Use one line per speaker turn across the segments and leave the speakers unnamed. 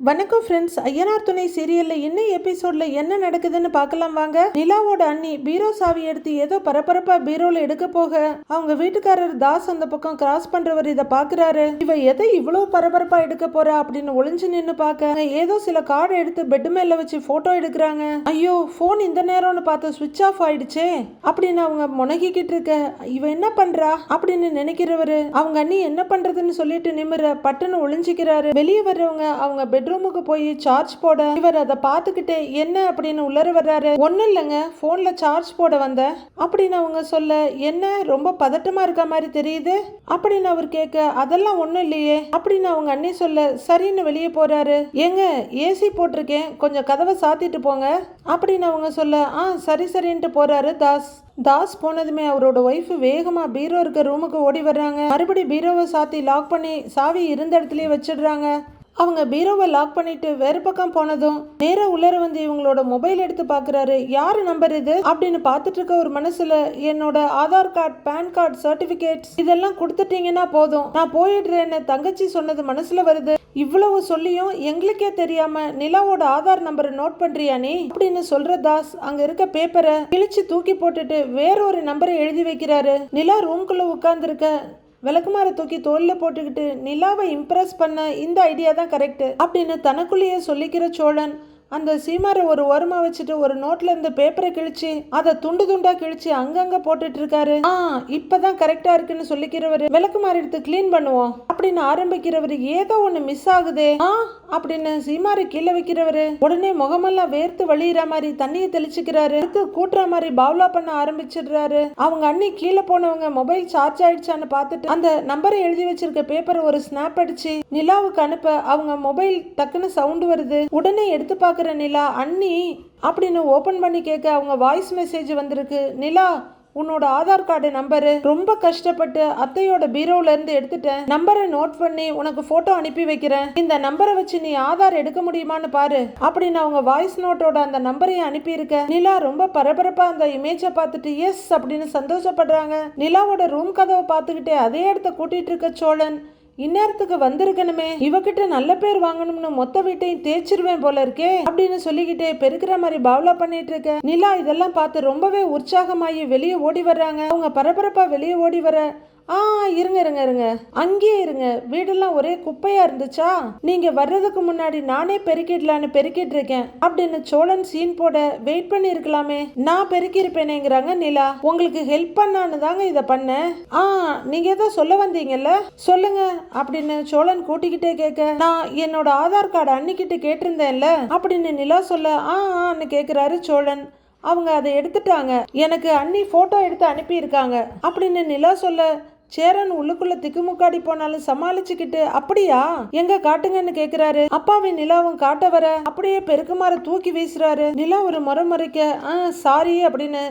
வணக்கம் ஃப்ரெண்ட்ஸ் ஐயனார் துணை சீரியலில் என்ன எபிசோட்ல என்ன நடக்குதுன்னு பார்க்கலாம் வாங்க. நிலாவோட அண்ணி பீரோ சாவி எடுத்து ஏதோ பரபரப்பா பீரோல எடுக்க போக அவங்க வீட்டுக்காரர் தாஸ் அந்த பக்கம் கிராஸ் பண்றவர் இதை பாக்குறாரு இவ எதை இவ்வளவு பரபரப்பா எடுக்க போறா அப்படின்னு ஒளிஞ்சு நின்னு பார்க்க ஏதோ சில கார்டு எடுத்து பெட் மேல வச்சு போட்டோ எடுக்கிறாங்க. ஐயோ ஃபோன் இந்த நேரம்னு பார்த்து சுவிட்ச் ஆஃப் ஆயிடுச்சே. அப்படின்னு அவங்க முனகிக்கிட்டு இருக்க இவ என்ன பண்றா அப்படின்னு நினைக்கிறவரு. அவங்க அண்ணி என்ன பண்றதுன்னு சொல்லிட்டு நிமிர பட்டுன்னு ஒளிஞ்சிக்கிறாரு. வெளியே வர்றவங்க அவங்க பெட் பெட்ரூமுக்கு போய் சார்ஜ் போட இவர் அதை பார்த்துக்கிட்டே என்ன? அப்படின்னு உள்ளர வர்றாரு. ஒன்றும் இல்லைங்க. ஃபோனில் சார்ஜ் போட வந்தேன் அப்படின்னு அவங்க சொல்ல என்ன? ரொம்ப பதட்டமாக இருக்க மாதிரி தெரியுது? அப்படின்னு அவர் கேட்க அதெல்லாம் ஒன்றும் இல்லையே. அப்படின்னு அவங்க அண்ணி சொல்ல சரின்னு வெளியே போறாரு. ஏங்க ஏசி போட்டிருக்கேன். கொஞ்சம் கதவை சாத்திட்டு போங்க. அப்படின்னு அவங்க சொல்ல ஆ சரி சரின்ட்டு போறாரு தாஸ். தாஸ் போனதுமே அவரோட ஒய்ஃப் வேகமாக பீரோ இருக்க ரூமுக்கு ஓடி வர்றாங்க. மறுபடி பீரோவை சாத்தி லாக் பண்ணி சாவி இருந்த இடத்துலயே வச்சிடுறாங்க. அவங்க பீரோவை லாக் பண்ணிட்டு வேறு பக்கம் போனதும் நேராக உள்ளர வந்து இவங்களோட மொபைல் எடுத்து பார்க்குறாரு. யார் நம்பர் இது? அப்படின்னு பார்த்துட்டு இருக்க ஒரு மனசில் என்னோட Aadhaar card PAN card certificates இதெல்லாம் கொடுத்துட்டீங்கன்னா போதும். நான் போயிடுறேன்னு தங்கச்சி சொன்னது மனசில் வருது. இவ்வளவு சொல்லியும் எங்களுக்கே தெரியாம நிலாவோட ஆதார் நம்பரை நோட் பண்றியா நீ? அப்படின்னு சொல்ற தாஸ் அங்க இருக்க பேப்பரை கிழிச்சு தூக்கி போட்டுட்டு வேறொரு நம்பரை எழுதி வைக்கிறாரு. நிலா ரூம்குள்ள உட்கார்ந்துருக்க விளக்குமாற தூக்கி தோலில் போட்டுக்கிட்டு நிலாவை இம்ப்ரெஸ் பண்ண இந்த ஐடியா தான் கரெக்டு அப்படின்னு தனக்குள்ளேயே சொல்லிக்கிற சோழன் அந்த சீமாரை ஒரு ஓரமாக வச்சுட்டு ஒரு நோட்ல இருந்து பேப்பரை கிழிச்சு அதை துண்டு துண்டா கிழிச்சு அங்கங்க போட்டுட்டு இருக்காரு. ஆ இப்பதான் கரெக்டா இருக்குன்னு சொல்லிக்கிறவரு. விளக்குமாறு எடுத்து க்ளீன் பண்ணுவோம் அப்படின்னு ஆரம்பிக்கிறவரு ஏதோ ஒண்ணு மிஸ் ஆகுதே. ஆ அப்படின்னு சீமாரை கீழே வைக்கிறவரு உடனே முகமெல்லாம் வேர்த்து வழியிற மாதிரி தண்ணியை தெளிச்சுக்கிறாரு. அடுத்து கூட்டுற மாதிரி பவுலா பண்ண ஆரம்பிச்சிடுறாரு. அவங்க அண்ணி கீழே போனவங்க மொபைல் சார்ஜ் ஆயிடுச்சான்னு பார்த்துட்டு அந்த நம்பரை எழுதி வச்சிருக்க பேப்பரை ஒரு ஸ்னாப் அடிச்சு நிலாவுக்கு அனுப்ப அவங்க மொபைல் டக்குன்னு சவுண்ட் வருது. உடனே எடுத்து பார்க்க பார்க்குற நிலா அண்ணி அப்படின்னு ஓப்பன் பண்ணி கேட்க அவங்க வாய்ஸ் மெசேஜ் வந்திருக்கு. நிலா உன்னோட ஆதார் கார்டு நம்பரு ரொம்ப கஷ்டப்பட்டு அத்தையோட பீரோல இருந்து எடுத்துட்டேன். நம்பரை நோட் பண்ணி உனக்கு போட்டோ அனுப்பி வைக்கிறேன். இந்த நம்பரை வச்சு நீ ஆதார் எடுக்க முடியுமான்னு பாரு அப்படின்னு அவங்க வாய்ஸ் நோட்டோட அந்த நம்பரையும் அனுப்பியிருக்க. நிலா ரொம்ப பரபரப்பா அந்த இமேஜை பார்த்துட்டு எஸ் அப்படின்னு சந்தோஷப்படுறாங்க. நிலாவோட ரூம் கதவை பார்த்துக்கிட்டே அதே இடத்த கூட்டிட்டு இருக்க சோழன் இந்நேரத்துக்கு வந்திருக்கணுமே. இவகிட்ட நல்ல பேர் வாங்கணும்னு மொத்த வீட்டையும் தேய்ச்சிருவேன் போல இருக்கே அப்படின்னு சொல்லிக்கிட்டே பெருக்கிற மாதிரி பாவலா பண்ணிட்டு இருக்க. நிலா இதெல்லாம் பார்த்து ரொம்பவே உற்சாகமாயி வெளியே ஓடி வர்றாங்க. அவங்க பரபரப்பா வெளியே ஓடி வர ஆ இருங்க இருங்க இருங்க. அங்கேயே இருங்க. வீடெல்லாம் ஒரே குப்பையா இருந்துச்சா? நீங்க வர்றதுக்கு முன்னாடி நானே பெருக்கிடலான்னு பெருக்கிட்டு இருக்கேன் அப்படின்னு சோழன் சீன் போட வெயிட் பண்ணி இருக்கலாமே நான் பெருக்கி இருப்பேனேங்கிறாங்க நிலா. உங்களுக்கு ஹெல்ப் பண்ணான்னு தாங்க இதை பண்ணேன். ஆ நீங்க ஏதோ சொல்ல வந்தீங்கல்ல? சொல்லுங்க அப்படின்னு சோழன் கூட்டிக்கிட்டே கேட்க நான் என்னோட ஆதார் கார்டு அன்னிக்கிட்ட கேட்டிருந்தேன்ல அப்படின்னு நிலா சொல்ல ஆ ஆன்னு கேட்கிறாரு சோழன். அவங்க அதை எடுத்துட்டாங்க. எனக்கு அன்னி போட்டோ எடுத்து அனுப்பியிருக்காங்க. அப்படின்னு நிலா சொல்ல சேரன் உள்ளுக்குள்ள திக்குமுக்காடி போனாலும் சமாளிச்சுக்கிட்டு அப்படியா? எங்க காட்டுங்கன்னு கேக்குறாரு. அப்பாவின் நிலாவும் காட்ட வர அப்படியே பெருக்குமாற தூக்கி வீசுறாரு. நிலா ஒரு முறை முறைக்க ஆ சாரி அப்படின்னு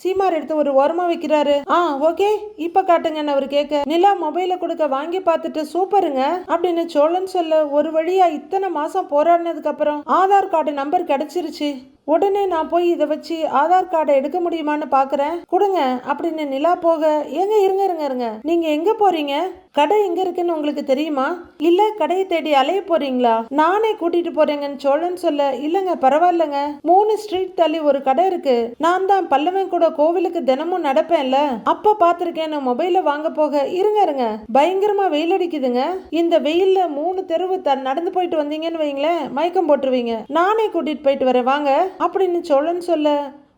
சீமார் எடுத்து ஒரு ஓரமா வைக்கிறாரு. ஆ ஓகே. இப்ப காட்டுங்கன்னு அவர் கேட்க நிலா மொபைல கொடுக்க வாங்கி பார்த்துட்டு சூப்பருங்க அப்படின்னு சோழன் சொல்ல ஒரு வழியா இத்தனை மாசம் போராடினதுக்கு அப்புறம் ஆதார் கார்டு நம்பர் கிடைச்சிருச்சு. உடனே நான் போய் இதை வச்சு ஆதார் கார்டை எடுக்க முடியுமான்னு பாக்குறேன். கொடுங்க அப்படின்னு நிலா போக ஏங்க இருங்க இருங்க இருங்க. நீங்க எங்க போறீங்க? கடை எங்க இருக்குன்னு உங்களுக்கு தெரியுமா? இல்ல கடையை தேடி அலைய போறீங்களா? நானே கூட்டிட்டு போறேங்கன்னு சோழன் சொல்ல இல்லங்க பரவாயில்லங்க. மூணு ஸ்ட்ரீட் தள்ளி ஒரு கடை இருக்கு. நான் தான் பல்லவன் கூட கோவிலுக்கு தினமும் நடப்பேன்ல. அப்ப பாத்திருக்கேன் மொபைல வாங்க போக. இருங்க இருங்க. பயங்கரமா வெயில் அடிக்குதுங்க. இந்த வெயில்ல மூணு தெருவு த நடந்து போயிட்டு வந்தீங்கன்னு வைங்களேன் மயக்கம் போட்டுருவீங்க. நானே கூட்டிட்டு போயிட்டு வரேன். வாங்க. அப்படின்னு சோழன் சொல்ல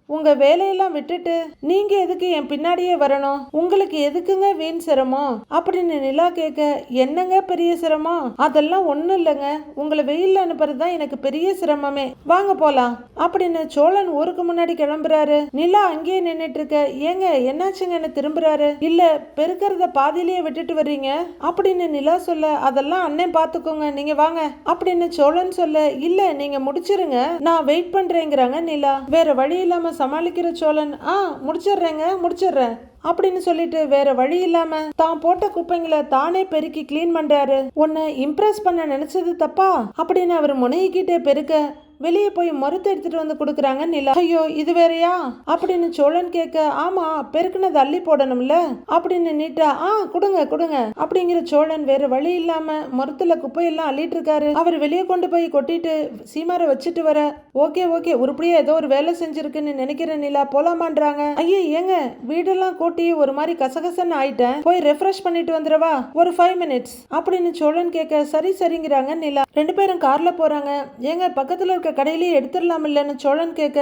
உங்க வேலையெல்லாம் விட்டுட்டு நீங்க எதுக்கு என் பின்னாடியே வரணும்? உங்களுக்கு எதுக்குங்க வீண் சிரமம்? அப்படின்னு நிலா கேட்க என்னங்க பெரிய சிரமம்? அதெல்லாம் ஒண்ணும் இல்லைங்க. உங்களை வெயில்ல அனுப்புறது தான் எனக்கு பெரிய சிரமமே. வாங்க போலாம். அப்படின்னு சோழன் ஊருக்கு முன்னாடி கிளம்புறாரு. நிலா அங்கேயே நின்னுட்டு இருக்க ஏங்க என்னாச்சுங்கன்னு திரும்புறாரு. இல்ல பெருக்கிறத பாதியிலேயே விட்டுட்டு வர்றீங்க? அப்படின்னு நிலா சொல்ல அதெல்லாம் அண்ணன் பாத்துக்கோங்க நீங்க வாங்க. அப்படின்னு சோழன் சொல்ல இல்ல நீங்க முடிச்சிருங்க. நான் வெயிட் பண்றேங்கிறாங்க நிலா. வேற வழி இல்லாம சமாளிக்கிற சோழன் ஆ முடிச்சிடுறேங்க முடிச்சிடுறேன் அப்படின்னு சொல்லிட்டு வேற வழி இல்லாம தான் போட்ட குப்பைங்களை தானே பெருக்கி கிளீன் பண்றாரு. உன்னை இம்ப்ரெஸ் பண்ண நினைச்சது தப்பா? அப்படின்னு அவர் முனையிக்கிட்டே பெருக்க வெளியே போய் மருத்து எடுத்துட்டு வந்து கொடுக்குறாங்க நிலா. ஐயோ இது வேறயா? அப்படின்னு சோழன் கேட்க ஆமா பெருக்குனது அள்ளி போடணும்ல? அப்படின்னு நீட்டா ஆ கொடுங்க கொடுங்க. அப்படிங்கிற சோழன் வேற வழி இல்லாம மருத்துல குப்பையெல்லாம் அள்ளிட்டு இருக்காரு அவர் வெளியே கொண்டு போய் கொட்டிட்டு சீமாரை வச்சுட்டு வர ஓகே ஓகே உருப்படியா ஏதோ ஒரு வேலை செஞ்சிருக்குன்னு நினைக்கிறேன் நிலா. போலாமான்றாங்க. ஐயே ஏங்க வீடெல்லாம் கூட்டி ஒரு மாதிரி கசகசன்னு ஆயிட்டேன். போய் ரெஃப்ரெஷ் பண்ணிட்டு வந்துடவா? ஒரு ஃபைவ் மினிட்ஸ் அப்படின்னு சோழன் கேட்க சரி சரிங்கிறாங்க நிலா. ரெண்டு பேரும் கார்ல போறாங்க. ஏங்க பக்கத்துல இருக்க கடையிலேயே எடுத்துடலாம் இல்லைன்னு சோழன் கேட்க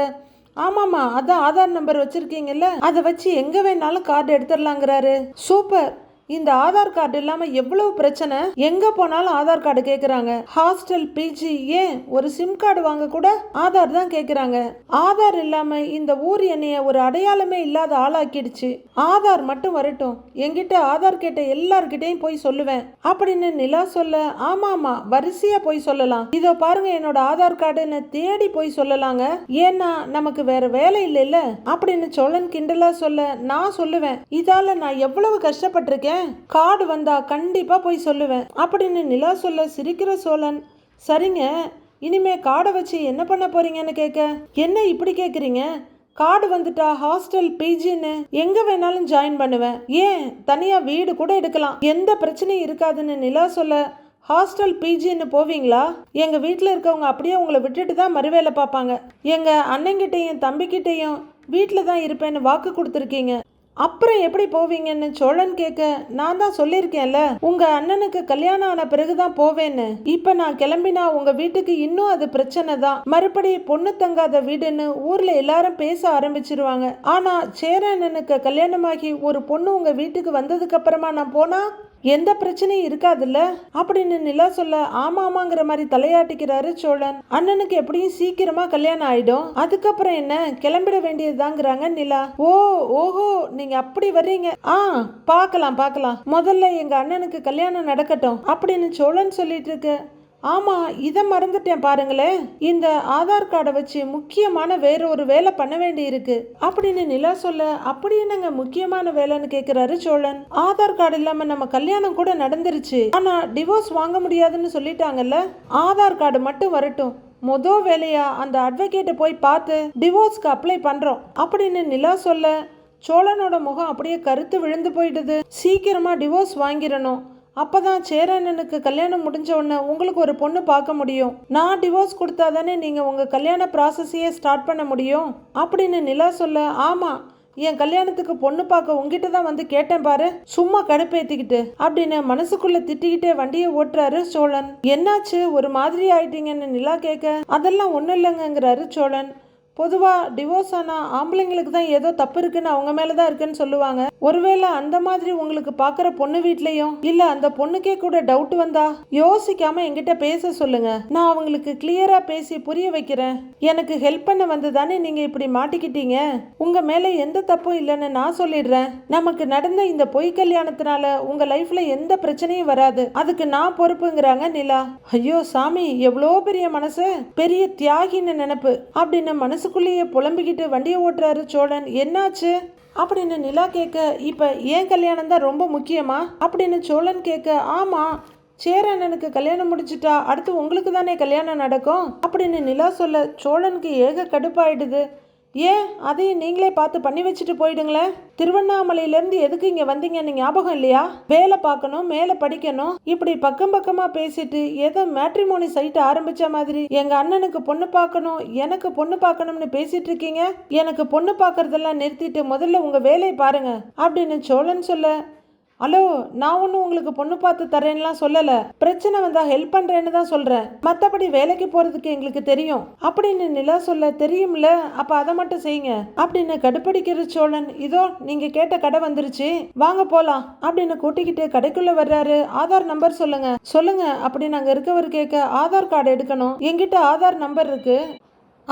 ஆமாம்மா அதான் ஆதார் நம்பர் வச்சிருக்கீங்கல்ல? அதை வச்சு எங்க வேணாலும் கார்டு எடுத்துடலாங்கிறாரு. சூப்பர். இந்த ஆதார் கார்டு இல்லாம எவ்வளவு பிரச்சனை? எங்க போனாலும் ஆதார் கார்டு கேக்குறாங்க. ஹாஸ்டல் பிஜி ஏன்? ஒரு சிம் கார்டு வாங்க கூட ஆதார் தான் கேக்குறாங்க. ஆதார் இல்லாம இந்த ஊர் என்னைய ஒரு அடையாளமே இல்லாத ஆளாக்கிடுச்சு. ஆதார் மட்டும் வரட்டும். என்கிட்ட ஆதார் கேட்ட எல்லார்கிட்டையும் போய் சொல்லுவேன். அப்படின்னு நிலா சொல்ல ஆமா ஆமா வரிசையா போய் சொல்லலாம். இதோ பாருங்க என்னோட ஆதார் கார்டுன்னு தேடி போய் சொல்லலாங்க. ஏன்னா நமக்கு வேற வேலை இல்லைல்ல? அப்படின்னு சோழன் கிண்டலா சொல்ல நான் சொல்லுவேன். இதால நான் எவ்வளவு கஷ்டப்பட்டிருக்கேன்? கார்டு வந்தா கண்டிப்பா போய் சொல்லுவேன். அப்படின்னு நிலா சொல்ல சிரிக்கிற சோழன் சரிங்க இனிமே கார்டை வச்சு என்ன பண்ண போறீங்கன்னு கேட்க என்ன இப்படி கேக்குறீங்க? கார்டு வந்துட்டா ஹாஸ்டல் பிஜின்னு எங்க வேணாலும் ஜாயின் பண்ணுவேன். ஏன்? தனியா வீடு கூட எடுக்கலாம். எந்த பிரச்சனையும் இருக்காதுன்னு நிலா சொல்ல ஹாஸ்டல் பிஜின்னு போவீங்களா? எங்க வீட்டில் இருக்கவங்க அப்படியே உங்களை விட்டுட்டு தான் மறுவேலை பார்ப்பாங்க. எங்க அண்ணங்கிட்டையும் தம்பிக்கிட்டையும் வீட்டில் தான் இருப்பேன்னு வாக்கு கொடுத்துருக்கீங்க. அப்புறம் எப்படி போவீங்கன்னு சோழன் கேட்க நான் தான் சொல்லியிருக்கேன்ல. உங்க அண்ணனுக்கு கல்யாணம் ஆன பிறகுதான் போவேன்னு. இப்ப நான் கிளம்பினா உங்க வீட்டுக்கு இன்னும் அது பிரச்சனை தான். மறுபடி பொண்ணு தங்காத வீடுன்னு ஊர்ல எல்லாரும் பேச ஆரம்பிச்சிருவாங்க. ஆனா சேரண்ணனுக்கு கல்யாணமாகி ஒரு பொண்ணு உங்க வீட்டுக்கு வந்ததுக்கு அப்புறமா நான் போனா? எந்த பிரச்சனையும் இருக்காதுல்ல? அப்படின்னு நிலா சொல்ல ஆமா ஆமாங்கிற மாதிரி தலையாட்டிக்கிறாரு சோழன். அண்ணனுக்கு எப்படியும் சீக்கிரமா கல்யாணம் ஆயிடும். அதுக்கப்புறம் என்ன? கிளம்பிட வேண்டியதுதாங்கிறாங்க நிலா. ஓ ஓஹோ நீங்க அப்படி வர்றீங்க. ஆ பார்க்கலாம் பார்க்கலாம். முதல்ல எங்க அண்ணனுக்கு கல்யாணம் நடக்கட்டும் அப்படின்னு சோழன் சொல்லிட்டு இருக்கு. ஆமாம் இதை மறந்துட்டேன் பாருங்களேன். இந்த ஆதார் கார்டை வச்சு முக்கியமான வேற ஒரு வேலை பண்ண வேண்டி இருக்கு அப்படின்னு நிலா சொல்ல அப்படி என்னங்க முக்கியமான வேலைன்னு கேக்குறாரு சோழன். ஆதார் கார்டு இல்லாம நம்ம கல்யாணம் கூட நடந்துருச்சு. ஆனா டிவோர்ஸ் வாங்க முடியாதுன்னு சொல்லிட்டாங்கல்ல? ஆதார் கார்டு மட்டும் வரட்டும். மொத வேலையா அந்த அட்வொகேட்டை போய் பார்த்து டிவோர்ஸ்க்கு அப்ளை பண்றோம். அப்படின்னு நிலா சொல்ல சோழனோட முகம் அப்படியே கருத்து விழுந்து போயிடுது. சீக்கிரமா டிவோர்ஸ் வாங்கிடணும். அப்பதான் சேரண்ணனுக்கு கல்யாணம் முடிஞ்ச உடனே உங்களுக்கு ஒரு பொண்ணு பார்க்க முடியும். நான் டிவோர்ஸ் கொடுத்தா தானே நீங்கள் உங்கள் கல்யாண ப்ராசஸையே ஸ்டார்ட் பண்ண முடியும்? அப்படின்னு நிலா சொல்ல ஆமாம் என் கல்யாணத்துக்கு பொண்ணு பார்க்க உங்ககிட்ட தான் வந்து கேட்டேன் பாரு சும்மா கடுப்பேத்திக்கிட்டு அப்படின்னு மனசுக்குள்ள திட்டிக்கிட்டே வண்டியை ஓட்டுறாரு சோழன். என்னாச்சு ஒரு மாதிரி ஆயிட்டீங்கன்னு நிலா கேட்க? அதெல்லாம் ஒன்றும் இல்லைங்கங்கிறாரு சோழன். பொதுவாக டிவோர்ஸ் ஆனால் ஆம்பளைங்களுக்கு தான் ஏதோ தப்பு இருக்குன்னு அவங்க மேலே தான் இருக்குன்னு சொல்லுவாங்க. ஒருவேளை அந்த மாதிரி உங்களுக்கு பார்க்குற பொண்ணு வீட்லேயும் இல்லை அந்த பொண்ணுக்கே கூட டவுட் வந்தா யோசிக்காம என்கிட்ட பேச சொல்லுங்க. நான் அவங்களுக்கு கிளியராக பேசி புரிய வைக்கிறேன். எனக்கு ஹெல்ப் பண்ண வந்து தானே நீங்கள் இப்படி மாட்டிக்கிட்டீங்க? உங்கள் மேலே எந்த தப்பும் இல்லைன்னு நான் சொல்லிடுறேன். நமக்கு நடந்த இந்த பொய் கல்யாணத்தினால உங்கள் லைஃப்பில் எந்த பிரச்சனையும் வராது. அதுக்கு நான் பொறுப்புங்கிறாங்க நிலா. ஐயோ சாமி எவ்வளோ பெரிய மனசு? பெரிய தியாகின்னு நினைப்பு. அப்படின்னு மனசு மனசுக்குள்ளேயே புலம்பிக்கிட்டு வண்டியை ஓட்டுறாரு சோழன். என்னாச்சு? அப்படின்னு நிலா கேட்க இப்போ ஏன் கல்யாணம் தான் ரொம்ப முக்கியமா? அப்படின்னு சோழன் கேட்க ஆமா சேரண்ணனுக்கு கல்யாணம் முடிச்சிட்டா அடுத்து உங்களுக்கு தானே கல்யாணம் நடக்கும்? அப்படின்னு நிலா சொல்ல சோழனுக்கு ஏக கடுப்பாயிடுது. ஏன்? அதையும் நீங்களே பார்த்து பண்ணி வச்சுட்டு போயிடுங்களேன். திருவண்ணாமலையிலேருந்து எதுக்கு இங்கே வந்தீங்கன்னு ஞாபகம் இல்லையா? வேலை பார்க்கணும் மேலே படிக்கணும். இப்படி பக்கம் பக்கமாக பேசிட்டு ஏதோ மேட்ரிமோனி சைட் ஆரம்பித்த மாதிரி எங்கள் அண்ணனுக்கு பொண்ணு பார்க்கணும் எனக்கு பொண்ணு பார்க்கணும்னு பேசிட்டு இருக்கீங்க? எனக்கு பொண்ணு பார்க்கறதெல்லாம் நிறுத்திட்டு முதல்ல உங்கள் வேலையை பாருங்க. அப்படின்னு சோழன் சொல்ல ஹலோ நான் ஒன்றும் உங்களுக்கு பொண்ணு பார்த்து தரேன்லாம் சொல்லலை. பிரச்சனை வந்தால் ஹெல்ப் பண்ணுறேன்னு தான் சொல்கிறேன் மற்றபடி வேலைக்கு போகிறதுக்கு எங்களுக்கு தெரியும். அப்படின்னு நிலா சொல்ல தெரியும்ல அப்போ அதை மட்டும் செய்யுங்க. அப்படின்னு கடுப்படிக்கிற சோழன் இதோ நீங்கள் கேட்ட கடை வந்துருச்சு. வாங்க போகலாம் அப்படின்னு கூட்டிக்கிட்டு கடைக்குள்ளே வர்றாரு. ஆதார் நம்பர் சொல்லுங்க. சொல்லுங்க. அப்படின்னு அங்கே இருக்கவர் கேட்க ஆதார் கார்டு எடுக்கணும். எங்கிட்ட ஆதார் நம்பர் இருக்கு.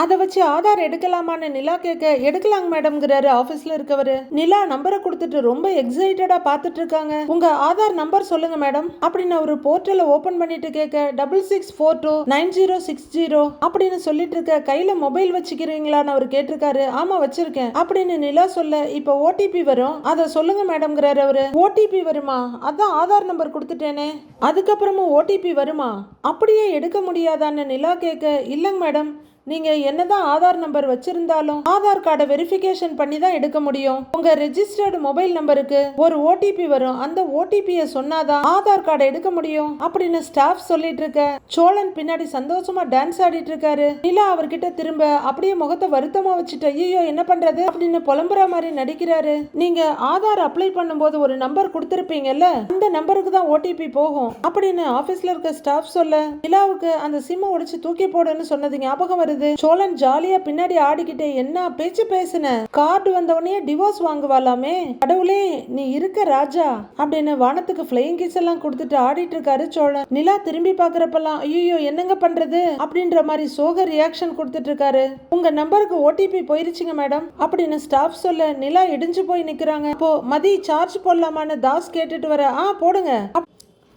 அதை வச்சு ஆதார் எடுக்கலாமான்னு நிலா கேட்க எடுக்கலாங்க மேடம்ங்கிறாரு ஆஃபீஸில் இருக்கவர். நிலா நம்பரை கொடுத்துட்டு ரொம்ப எக்ஸைட்டடாக பார்த்துட்டு இருக்காங்க. உங்கள் ஆதார் நம்பர் சொல்லுங்க மேடம் அப்படின்னு அவர் போர்ட்டலை ஓப்பன் பண்ணிட்டு கேட்க double six four two nine zero six zero அப்படின்னு சொல்லிட்டு இருக்க கையில் மொபைல் வச்சுக்கிறீங்களான்னு அவர் கேட்டிருக்காரு. ஆமாம் வச்சிருக்கேன் அப்படின்னு நிலா சொல்ல இப்போ ஓடிபி வரும். அதை சொல்லுங்க மேடம்ங்கிறாரு அவரு. ஓடிபி வருமா? அதான் ஆதார் நம்பர் கொடுத்துட்டேனே. அதுக்கப்புறமும் ஓடிபி வருமா? அப்படியே எடுக்க முடியாதான்னு நிலா கேட்க இல்லைங்க மேடம். நீங்க என்னதான் ஆதார் நம்பர் வச்சிருந்தாலும் ஆதார் கார்டை வெரிஃபிகேஷன் பண்ணி தான் எடுக்க முடியும். உங்க ரெஜிஸ்டர்டு மொபைல் நம்பருக்கு ஒரு ஓடிபி வரும். அந்த ஓடிபியை சொன்னாதான் ஆதார் கார்டை எடுக்க முடியும் அப்படின்னு ஸ்டாஃப் சொல்லிட்டு இருக்க. சோழன் பின்னாடி சந்தோஷமா டான்ஸ் ஆடிட்டு இருக்காரு. நிலா அவர்கிட்ட திரும்ப அப்படியே முகத்தை வருத்தமா வச்சுட்டு ஐயோ என்ன பண்றது? அப்படின்னு புலம்புற மாதிரி நடிக்கிறாரு. நீங்க ஆதார் அப்ளை பண்ணும்போது ஒரு நம்பர் கொடுத்துருப்பீங்கல்ல அந்த நம்பருக்கு தான் ஓடிபி போகும் அப்படின்னு ஆபீஸ்ல இருக்க ஸ்டாஃப் சொல்ல நிலாவுக்கு அந்த சிம்மை உடைச்சு தூக்கி போடுன்னு சொன்னது ஞாபகம் வருது. சோழன் ஜாலியா பின்னாடி ஆடிக்கிட்டே என்ன பேச்சு பேசுன? கார்டு வந்த உடனே டிவோர்ஸ் வாங்குவாளாமே? கடவுளே நீ இருக்க ராஜா அப்படின்னு வானத்துக்கு ஃபிளையிங் கிஸ் எல்லாம் கொடுத்துட்டு ஆடிட்டு இருக்காரு சோழன். நிலா திரும்பி பாக்குறப்பெல்லாம் ஐயோ என்னங்க பண்றது? அப்படின்ற மாதிரி சோக ரியாக்ஷன் கொடுத்துட்டு இருக்காரு. உங்க நம்பருக்கு ஓடிபி போயிருச்சுங்க மேடம் அப்படின்னு ஸ்டாஃப் சொல்ல நிலா இடிஞ்சு போய் நிக்கிறாங்க. அப்போ மதி சார்ஜ் போடலாமான்னு தாஸ் கேட்டுட்டு வர ஆ போடுங்க.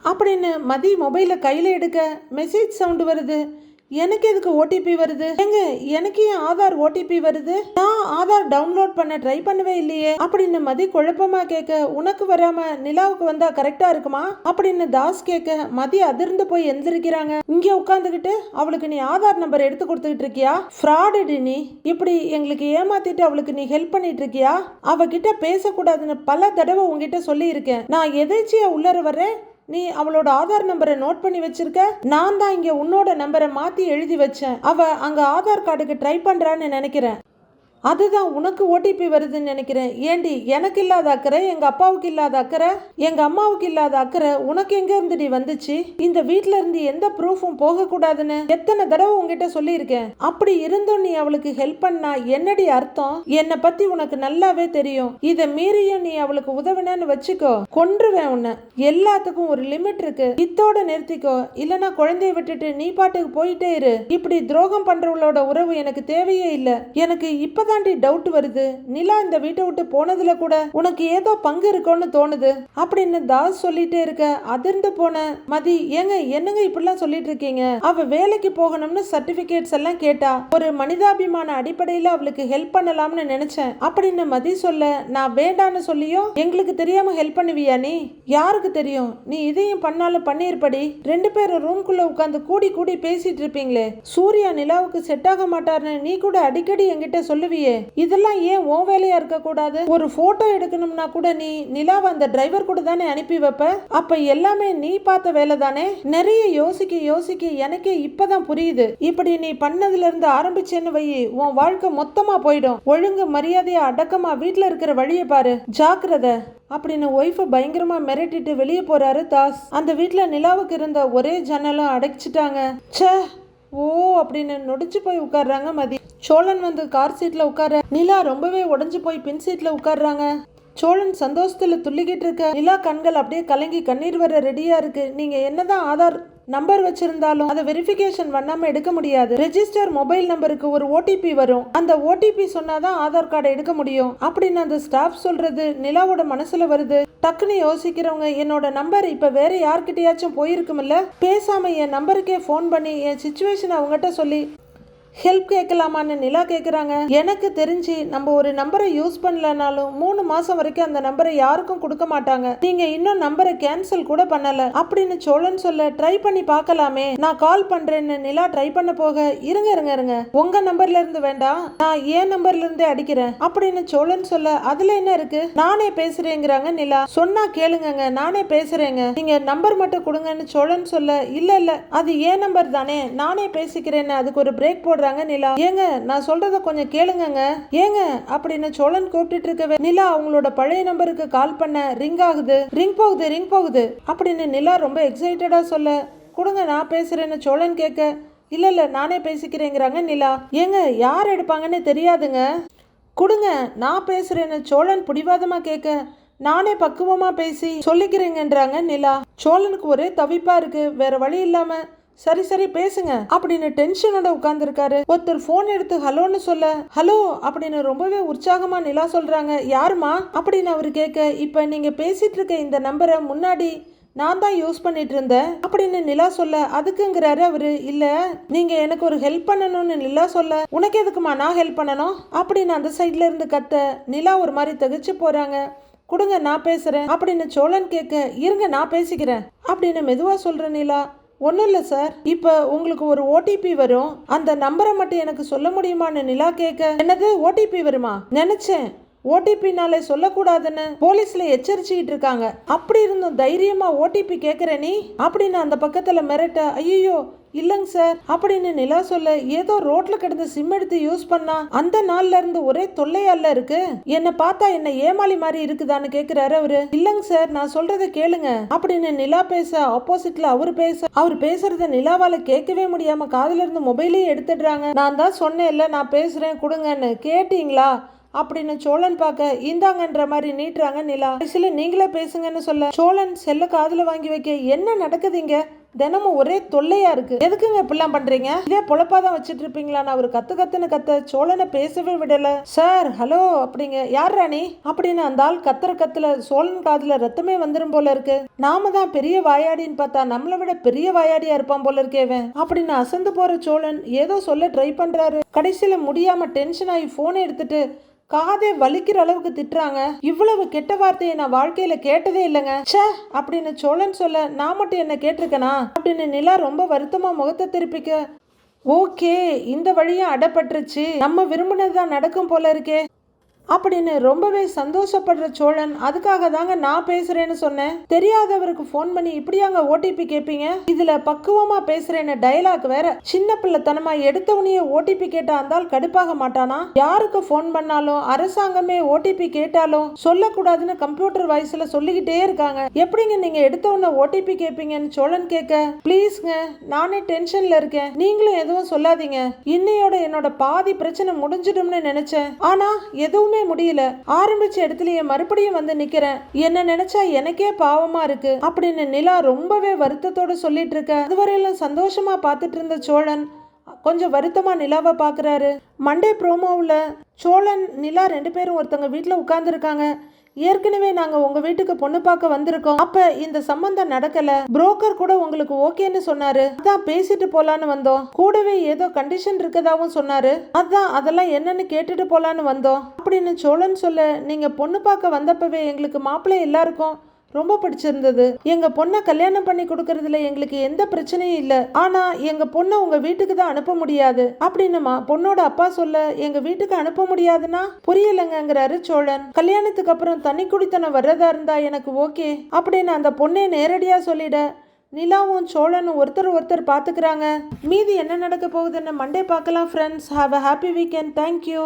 அப்படின்னு மதி மொபைலை கையில் எடுக்க மெசேஜ் சவுண்டு வருது. எனக்கு எதுக்கு ஓடிபி வருது? எங்க எனக்கு ஏன் ஆதார் ஓடிபி வருது? நான் ஆதார் டவுன்லோட் பண்ண ட்ரை பண்ணவே இல்லையே. அப்படின்னு மதி குழப்பமா கேட்க உனக்கு வராம நிலாவுக்கு வந்தா கரெக்டா இருக்குமா? அப்படின்னு தாஸ் கேட்க மதி அதிர்ந்து போய் எந்திரிக்கிறாங்க. இங்க உட்காந்துக்கிட்டு அவளுக்கு நீ ஆதார் நம்பர் எடுத்து கொடுத்துக்கிட்டு இருக்கியா? ஃப்ராடு நீ. இப்படி எங்களுக்கு ஏமாத்திட்டு அவளுக்கு நீ ஹெல்ப் பண்ணிட்டு இருக்கியா? அவகிட்ட பேசக்கூடாதுன்னு பல தடவை உங்ககிட்ட சொல்லி இருக்கேன் நான் எதேச்சியா உள்ளர வர்றேன்? நீ அவளோட ஆதார் நம்பரை நோட் பண்ணி வச்சிருக்க? நான் தான் இங்க உன்னோட நம்பரை மாத்தி எழுதி வச்சேன். அவ அங்க ஆதார் கார்டுக்கு ட்ரை பண்றான்னு நினைக்கிறேன். அதுதான் உனக்கு ஓடிபி வருதுன்னு நினைக்கிறேன். ஏண்டி எனக்கு இல்லாத அக்கறை எங்க அப்பாவுக்கு இல்லாத அக்கறை எங்க அம்மாவுக்கு இல்லாத அக்கறை உனக்கு எங்க இருந்துடி வந்துச்சு? இந்த வீட்ல இருந்து எந்த ப்ரூஃபும் போக கூடாதுன்னு எத்தனை தடவை உங்ககிட்ட சொல்லியிருக்கேன்? அப்படி இருந்தும் நீ அவளுக்கு ஹெல்ப் பண்ணா என்னடி அர்த்தம்? என்னை பத்தி உனக்கு நல்லாவே தெரியும். இதை மீறியும் நீ அவளுக்கு உதவினேன்னு வச்சுக்கோ. கொன்றுவேன் உன்னை. எல்லாத்துக்கும் ஒரு லிமிட் இருக்கு. இத்தோட நிறுத்திக்கோ. இல்லனா குழந்தைய விட்டுட்டு நீ பாட்டுக்கு போயிட்டே இரு. இப்படி துரோகம் பண்றவளோட உறவு எனக்கு தேவையே இல்லை. எனக்கு தாண்டி டவுட் வருது. நிலா இந்த வீட்டை விட்டு போனதுல கூட உனக்கு ஏதோ பங்கு இருக்கும்னு தோணுது. அப்படின்னு தாஸ் சொல்லிட்டே இருக்க அதிர்ந்து போன மதி ஏங்க என்னங்க இப்படிலாம் சொல்லிட்டு இருக்கீங்க? அவ வேலைக்கு போகணும்னு சர்டிபிகேட்ஸ் எல்லாம் கேட்டா ஒரு மனிதாபிமான அடிப்படையில அவளுக்கு ஹெல்ப் பண்ணலாம்னு நினைச்சேன். அப்படின்னு மதி சொல்ல நான் வேண்டான்னு சொல்லியும் எங்களுக்கு தெரியாம ஹெல்ப் பண்ணுவியா நீ? யாருக்கு தெரியும்? நீ இதையும் பண்ணாலும் பண்ணிருப்படி ரெண்டு பேரும் ரூம்குள்ள உட்காந்து கூடி கூடி பேசிட்டு இருப்பீங்களே. சூர்யா நிலாவுக்கு செட் ஆக மாட்டார்னு நீ கூட அடிக்கடி என்கிட்ட சொல்லுவியே? இதெல்லாம் ஏன் உன் வேலையா இருக்க கூடாது ஒரு போட்டோ எடுக்கணும்னா கூட நீ நிலாவை அந்த டிரைவர் கூட தானே அனுப்பி வைப்ப? அப்ப எல்லாமே நீ பார்த்த வேலை தானே? நிறைய யோசிக்க யோசிக்க எனக்கே இப்பதான் புரியுது. இப்படி நீ பண்ணதுல இருந்து ஆரம்பிச்சேன்னு வை உன் வாழ்க்கை மொத்தமா போயிடும். ஒழுங்கு மரியாதையா அடக்கமா வீட்டுல இருக்கிற வழியை பாரு. ஜாக்கிரத. அப்படின்னு ஒய்ஃபை பயங்கரமா மிரட்டிட்டு வெளியே போறாரு தாஸ். அந்த வீட்டில் நிலாவுக்கு இருந்த ஒரே ஜன்னலும் அடைச்சிட்டாங்க. ச்சே. ஓ அப்படின்னு நொடிச்சு போய் உட்கார்றாங்க மதி. சோழன் வந்து கார் சீட்ல உட்கார நிலா ரொம்பவே உடஞ்சு போய் பின் சீட்ல உட்கார்றாங்க. சோழன் சந்தோஷத்தில் துள்ளிக்கிட்டு இருக்க. நிலா கண்கள் அப்படியே கலங்கி கண்ணீர் வர ரெடியாக இருக்குது நீங்கள் என்னதான் ஆதார் நம்பர் வச்சிருந்தாலும் அதை வெரிஃபிகேஷன் பண்ணாம எடுக்க முடியாது. ரெஜிஸ்டர் மொபைல் நம்பருக்கு ஒரு ஓடிபி வரும். அந்த ஓடிபி சொன்னாதான் ஆதார் கார்டை எடுக்க முடியும். அப்படின்னு அந்த ஸ்டாஃப் சொல்றது நிலாவோட மனசுல வருது. டக்குன்னு யோசிக்கிறவங்க என்னோட நம்பர் இப்போ வேற யார்கிட்டயாச்சும் போயிருக்குமில்ல? பேசாம என் நம்பருக்கே ஃபோன் பண்ணி என் சுச்சுவேஷன் அவங்ககிட்ட சொல்லி ஹெல்ப் கேட்கலாமான்னு நிலா கேட்குறாங்க எனக்கு தெரிஞ்சு நம்ம ஒரு நம்பரை யூஸ் பண்ணலனாலும் மூணு மாசம் வரைக்கும் அந்த நம்பரை யாருக்கும் கொடுக்க மாட்டாங்க. நீங்க இன்னும் நம்பரை கேன்சல் கூட பண்ணல. அப்படின்னு சோழன் சொல்ல ட்ரை பண்ணி பார்க்கலாமே. நான் கால் பண்றேன்னு நிலா ட்ரை பண்ண போக இருங்க இருங்க இருங்க. உங்க நம்பர்ல இருந்து வேண்டாம். நான் ஏன் நம்பர்ல இருந்தே அடிக்கிறேன். அப்படின்னு சோழன் சொல்ல அதுல என்ன இருக்கு? நானே பேசுறேங்கிறாங்க நிலா. சொன்னா கேளுங்கங்க. நானே பேசுறேங்க. நீங்க நம்பர் மட்டும் கொடுங்கன்னு சோழன் சொல்ல இல்ல இல்ல. அது ஏன் நம்பர் தானே. நானே பேசிக்கிறேன்னு அதுக்கு ஒரு பிரேக் போடுறாங்க நிலா. ஏங்க நான் சொல்றத கொஞ்சம் கேளுங்கங்க. ஏங்க அப்படின்னு சோழன் கூப்பிட்டு இருக்கவே நிலா அவங்களோட பழைய நம்பருக்கு கால் பண்ண ரிங் ஆகுது. ரிங் போகுது ரிங் போகுது அப்படின்னு நிலா ரொம்ப எக்ஸைட்டடா சொல்ல கொடுங்க நான் பேசுறேன்னு சோழன் கேட்க இல்ல இல்ல நானே பேசிக்கிறேங்கிறாங்க நிலா. ஏங்க யார் எடுப்பாங்கன்னு தெரியாதுங்க. கொடுங்க நான் பேசுறேன்னு சோழன் பிடிவாதமா கேட்க நானே பக்குவமா பேசி சொல்லிக்கிறேங்கன்றாங்க நிலா. சோழனுக்கு ஒரே தவிப்பா இருக்கு வேற வழி இல்லாம சரி சரி பேசுங்க அப்படின்னு டென்ஷனோட உட்கார்ந்துருக்காரு. ஒருத்தர் ஃபோன் எடுத்து ஹலோன்னு சொல்ல ஹலோ அப்படின்னு ரொம்பவே உற்சாகமா நிலா சொல்றாங்க. யாருமா அப்படின்னு அவர் கேட்க இப்ப நீங்க பேசிட்டு இருக்க இந்த நம்பரை முன்னாடி நான் தான் யூஸ் பண்ணிட்டு இருந்தேன் அப்படின்னு நிலா சொல்ல அதுக்குங்கிறாரு அவரு இல்ல நீங்க எனக்கு ஒரு ஹெல்ப் பண்ணணும்னு நிலா சொல்ல உனக்கு எதுக்குமா நான் ஹெல்ப் பண்ணணும்? அப்படின்னு அந்த சைட்ல இருந்து கத்த நிலா ஒரு மாதிரி தகிச்சு போறாங்க. கொடுங்க நான் பேசுறேன் அப்படின்னு சோழன் கேட்க இருங்க நான் பேசிக்கிறேன் அப்படின்னு மெதுவா சொல்ற நிலா ஒன்றும் இல்லை சார் இப்போ உங்களுக்கு ஒரு ஓடிபி வரும். அந்த நம்பரை மட்டும் எனக்கு சொல்ல முடியுமான்னு நிலா கேட்க என்னது? ஓடிபி வருமா? நினைச்சேன். ஓடிபினாலே சொல்லக்கூடாதுன்னு போலீஸ்ல எச்சரிச்சுக்கிட்டு இருக்காங்க. அப்படி இருந்தும் தைரியமா ஓடிபி கேட்குற நீ? அப்படின்னு அந்த பக்கத்துல மிரட்ட ஐயோ இல்லைங்க சார் அப்படின்னு நிலா சொல்ல ஏதோ ரோட்ல கிடந்த சிம் எடுத்து யூஸ் பண்ணா அந்த நாள்ல இருந்து ஒரே தொல்லையால இருக்கு. என்னை பார்த்தா என்ன ஏமாளி மாதிரி இருக்குதான்னு கேக்குறாரு அவரு. இல்லைங்க சார் நான் சொல்றத கேளுங்க அப்படின்னு நிலா பேச ஆப்போசிட்ல அவர் பேச அவர் பேசுறத நிலாவால கேட்கவே முடியாம காதுல இருந்து மொபைலையும் எடுத்துடுறாங்க. நான் தான் சொன்னேன்ல நான் பேசுறேன் கொடுங்கன்னு. கேட்டீங்களா? அப்படின்னு சோழன் பார்க்க இந்தாங்கன்ற மாதிரி நீட்டுறாங்க நிலா. கடைசியில் நீங்களே பேசுங்கன்னு சொல்ல சோழன் செல்ல காதில் வாங்கி வைக்க என்ன நடக்குதுங்க? தினமும் ஒரே தொல்லையா இருக்கு. எதுக்குங்க இப்படிலாம் பண்றீங்க? இதே பொழப்பாதான் வச்சிட்டு இருப்பீங்களான்னு அவர் கத்து கத்துன்னு கத்த சோழனை பேசவே விடல. சார் ஹலோ அப்படிங்க. யார் ராணி? அப்படின்னு அந்த ஆள் கத்துற கத்துல சோழன் காதுல ரத்தமே வந்துடும் போல இருக்கு. நாம தான் பெரிய வாயாடின்னு பார்த்தா நம்மளை விட பெரிய வாயாடியா இருப்பான் போல இருக்கேவன் அப்படின்னு அசந்து போற சோழன் ஏதோ சொல்ல ட்ரை பண்றாரு. கடைசியில முடியாம டென்ஷன் ஆகி போனை எடுத்துட்டு காதே வலிக்கிற அளவுக்கு திட்டுறாங்க. இவ்வளவு கெட்ட வார்த்தையை நான் வாழ்க்கையில கேட்டதே இல்லைங்க. ச்சே அப்படின்னு சோழன் சொல்ல நான் மட்டும் என்ன கேட்டிருக்கனா? அப்படின்னு நிலா ரொம்ப வருத்தமா முகத்தை திருப்பிக்க ஓகே இந்த வழியும் அடப்பட்டுருச்சு. நம்ம விரும்பினது தான் நடக்கும் போல இருக்கே. அப்படின்னு ரொம்பவே சந்தோஷப்படுற சோழன் அதுக்காக தாங்க நான் பேசுறேன்னு சொன்னேன். தெரியாதவருக்கு ஃபோன் பண்ணி இப்படியாங்க ஓடிபி கேட்பீங்க இதுல பக்குவமா பேசுறேன்னு டயலாக் வேற சின்ன பிள்ளைத்தனமா எடுத்தவனையே ஓடிபி கேட்டா அந்தால் கடுப்பாக மாட்டானா? யாருக்கு ஃபோன் பண்ணாலும் அரசாங்கமே ஓடிபி கேட்டாலும் சொல்லக்கூடாதுன்னு கம்ப்யூட்டர் வாய்ஸ்ல சொல்லிக்கிட்டே இருக்காங்க. எப்படிங்க நீங்க எடுத்தவன ஓடிபி கேட்பீங்கன்னு சோழன் கேட்க ப்ளீஸ்ங்க நானே டென்ஷன்ல இருக்கேன். நீங்களும் எதுவும் சொல்லாதீங்க. இன்னையோட என்னோட பாதி பிரச்சனை முடிஞ்சிடும்னு நினைச்சேன். ஆனா எதுவும் முடியல. ஆரம்பிச்ச இடத்துலயே மறுபடியும் வந்து நிக்கிறேன். என்ன நினைச்சா எனக்கே பாவமா இருக்கு அப்படின்னு நிலா ரொம்பவே வருத்தத்தோட சொல்லிட்டு இருக்க. அதுவரையிலும் சந்தோஷமா பார்த்துட்டு இருந்த சோழன் கொஞ்சம் வருத்தமா நிலாவை பார்க்கறாரு மண்டே ப்ரோமோவில் சோழன் நிலா ரெண்டு பேரும் ஒருத்தங்க வீட்டில் உட்காந்துருக்காங்க ஏற்கனவே நாங்க உங்க வீட்டுக்கு பொண்ணு பார்க்க வந்திருக்கோம். அப்ப இந்த சம்பந்தம் நடக்கல. புரோக்கர் கூட உங்களுக்கு ஓகேன்னு சொன்னாரு. அதான் பேசிட்டு போலான்னு வந்தோம். கூடவே ஏதோ கண்டிஷன் இருக்கதாவும் சொன்னாரு. அதான் அதெல்லாம் என்னன்னு கேட்டுட்டு போலான்னு வந்தோம். அப்படின்னு சோழன் சொல்ல நீங்க பொண்ணு பார்க்க வந்தப்பவே எங்களுக்கு மாப்பிள்ளை எல்லாருக்கும் ரொம்ப பிடிச்சிருந்தது. எங்க பொண்ணை கல்யாணம் பண்ணி கொடுக்கறதுல எங்களுக்கு எந்த பிரச்சனையும் இல்ல. ஆனா எங்க பொண்ணை உங்க வீட்டுக்கு தான் அனுப்ப முடியாது. அப்படின்னுமா பொண்ணோட அப்பா சொல்ல எங்க வீட்டுக்கு அனுப்ப முடியாதுன்னா? புரியலங்கிறாரு சோழன். கல்யாணத்துக்கு அப்புறம் தனி குடித்தனம் வர்றதா இருந்தா எனக்கு ஓகே. அப்படின்னு அந்த பொண்ணே நேரடியா சொல்லிட நிலாவும் சோழனும் ஒருத்தர் ஒருத்தர் பார்த்துக்கிறாங்க மீதி என்ன நடக்க போகுதுன்னு மண்டே பார்க்கலாம் friends have a happy weekend thank you